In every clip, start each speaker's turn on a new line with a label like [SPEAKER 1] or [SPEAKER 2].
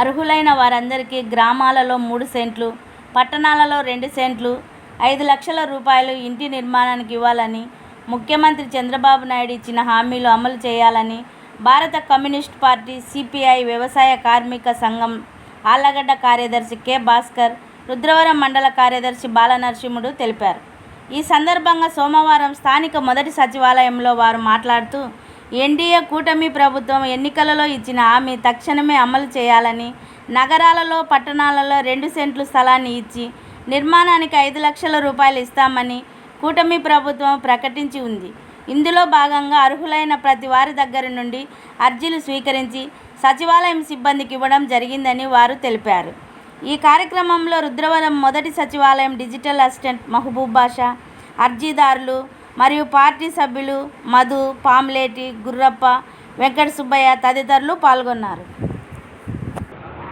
[SPEAKER 1] అర్హులైన వారందరికీ గ్రామాలలో మూడు సెంట్లు పట్టణాలలో రెండు సెంట్లు ఐదు లక్షల రూపాయలు ఇంటి నిర్మాణానికి ఇవ్వాలని ముఖ్యమంత్రి చంద్రబాబు నాయుడు ఇచ్చిన హామీలు అమలు చేయాలని భారత కమ్యూనిస్ట్ పార్టీ సిపిఐ వ్యవసాయ కార్మిక సంఘం ఆళ్ళగడ్డ కార్యదర్శి కె. భాస్కర్ రుద్రవరం మండల కార్యదర్శి బాలనరసింహుడు తెలిపారు. ఈ సందర్భంగా సోమవారం స్థానిక మొదటి సచివాలయంలో వారు మాట్లాడుతూ ఎన్డీఏ కూటమి ప్రభుత్వం ఎన్నికలలో ఇచ్చిన హామీ తక్షణమే అమలు చేయాలని నగరాలలో పట్టణాలలో రెండు సెంట్లు స్థలాన్ని ఇచ్చి నిర్మాణానికి ఐదు లక్షల రూపాయలు ఇస్తామని కూటమి ప్రభుత్వం ప్రకటించి ఉంది. ఇందులో భాగంగా అర్హులైన ప్రతి వారి దగ్గర నుండి అర్జీలు స్వీకరించి సచివాలయం సిబ్బందికి ఇవ్వడం జరిగిందని వారు తెలిపారు. ఈ కార్యక్రమంలో రుద్రవరం మొదటి సచివాలయం డిజిటల్ అసిస్టెంట్ మహబూబ్ బాషా అర్జీదారులు మరియు పార్టీ సభ్యులు మధు పామ్లేటి గుర్రప్ప వెంకట సుబ్బయ్య తదితరులు పాల్గొన్నారు.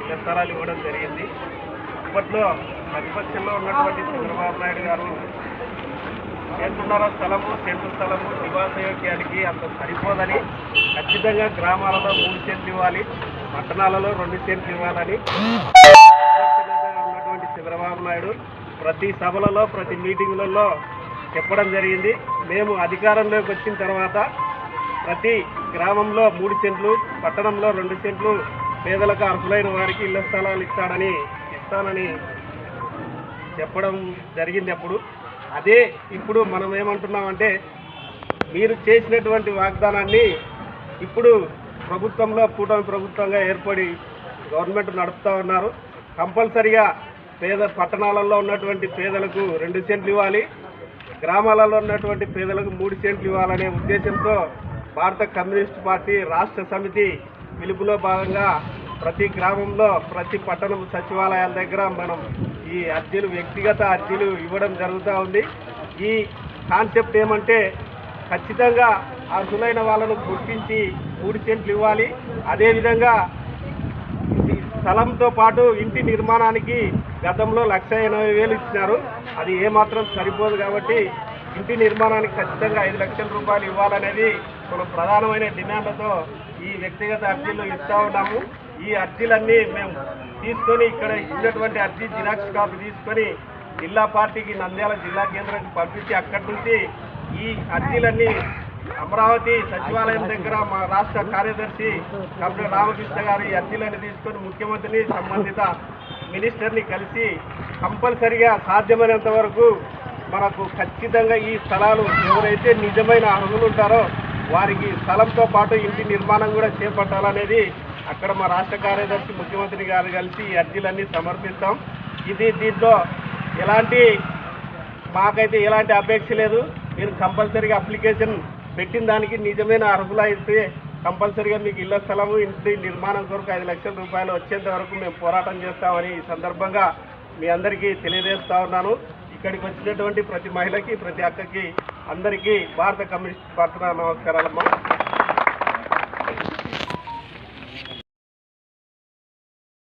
[SPEAKER 2] ఇళ్ళ స్థలాలు ఇవ్వడం జరిగింది. అప్పట్లో ప్రతిపక్షంలో ఉన్నటువంటి చంద్రబాబు నాయుడు గారు చేస్తున్నర. స్థలము సెంటు స్థలము నివాసయోగ్యానికి అంత సరిపోదని ఖచ్చితంగా గ్రామాలలో మూడు సెంట్లు ఇవ్వాలి. పట్టణాలలో రెండు సెంట్లు ఇవ్వాలని ఉన్నటువంటి చంద్రబాబు నాయుడు ప్రతి సభలలో ప్రతి మీటింగులలో చెప్పడం జరిగింది. మేము అధికారంలోకి వచ్చిన తర్వాత ప్రతి గ్రామంలో మూడు సెంట్లు పట్టణంలో రెండు సెంట్లు పేదలకు అర్హులైన వారికి ఇళ్ళ స్థలాలు ఇస్తాడని ఇస్తానని చెప్పడం జరిగింది అప్పుడు అదే ఇప్పుడు మనం ఏమంటున్నామంటే మీరు చేసినటువంటి వాగ్దానాన్ని ఇప్పుడు ప్రభుత్వంలో కూటమి ప్రభుత్వంగా ఏర్పడి గవర్నమెంట్ నడుపుతూ ఉన్నారు. కంపల్సరిగా పేద పట్టణాలలో ఉన్నటువంటి పేదలకు రెండు సెంట్లు ఇవ్వాలి. గ్రామాలలో ఉన్నటువంటి పేదలకు మూడు సెంట్లు ఇవ్వాలనే ఉద్దేశంతో భారత కమ్యూనిస్ట్ పార్టీ రాష్ట్ర సమితి పిలుపులో భాగంగా ప్రతి గ్రామంలో ప్రతి పట్టణం సచివాలయాల దగ్గర మనం ఈ అర్జీలు వ్యక్తిగత అర్జీలు ఇవ్వడం జరుగుతూ ఉంది. ఈ కాన్సెప్ట్ ఏమంటే ఖచ్చితంగా అర్హులైన వాళ్ళను గుర్తించి మూడు సెంట్లు ఇవ్వాలి. అదేవిధంగా స్థలంతో పాటు ఇంటి నిర్మాణానికి గతంలో లక్ష ఎనభై వేలు ఇచ్చినారు. అది ఏమాత్రం సరిపోదు కాబట్టి ఇంటి నిర్మాణానికి ఖచ్చితంగా ఐదు లక్షల రూపాయలు ఇవ్వాలనేది మనం ప్రధానమైన డిమాండ్లతో ఈ వ్యక్తిగత అర్జీలు ఇస్తూ ఉన్నాము. ఈ అర్జీలన్నీ మేము తీసుకొని ఇక్కడ ఇచ్చినటువంటి అర్జీ జిరాక్స్ కాపీ తీసుకొని జిల్లా పార్టీకి నంద్యాల జిల్లా కేంద్రానికి పంపించి అక్కడి నుంచి ఈ అర్జీలన్నీ అమరావతి సచివాలయం దగ్గర మా రాష్ట్ర కార్యదర్శి డాక్టర్ రామకృష్ణ గారి అర్జీలను తీసుకొని ముఖ్యమంత్రిని సంబంధిత మినిస్టర్ని కలిసి కంపల్సరిగా సాధ్యమైనంత వరకు మనకు ఖచ్చితంగా ఈ స్థలాలు ఎవరైతే నిజమైన అర్హులు ఉంటారో వారికి స్థలంతో పాటు ఇంటి నిర్మాణం కూడా చేపట్టాలనేది అక్కడ మా రాష్ట్ర కార్యదర్శి ముఖ్యమంత్రి గారు కలిసి ఈ అర్జీలన్నీ సమర్పిస్తాం. ఇది దీంట్లో ఎలాంటి మాకైతే ఎలాంటి అపేక్ష లేదు. మీరు కంపల్సరీగా అప్లికేషన్ పెట్టిన దానికి నిజమైన అర్హులు అయితే కంపల్సరీగా మీకు ఇళ్ళ స్థలము ఇంటి నిర్మాణం కొరకు ఐదు లక్షల రూపాయలు వచ్చేంత వరకు మేము పోరాటం చేస్తామని ఈ సందర్భంగా మీ అందరికీ తెలియజేస్తా ఉన్నాను. ఇక్కడికి వచ్చినటువంటి ప్రతి మహిళకి ప్రతి అక్కకి అందరికీ భారత కమ్యూనిస్ట్ పార్టీ నమస్కారాలమ్మా.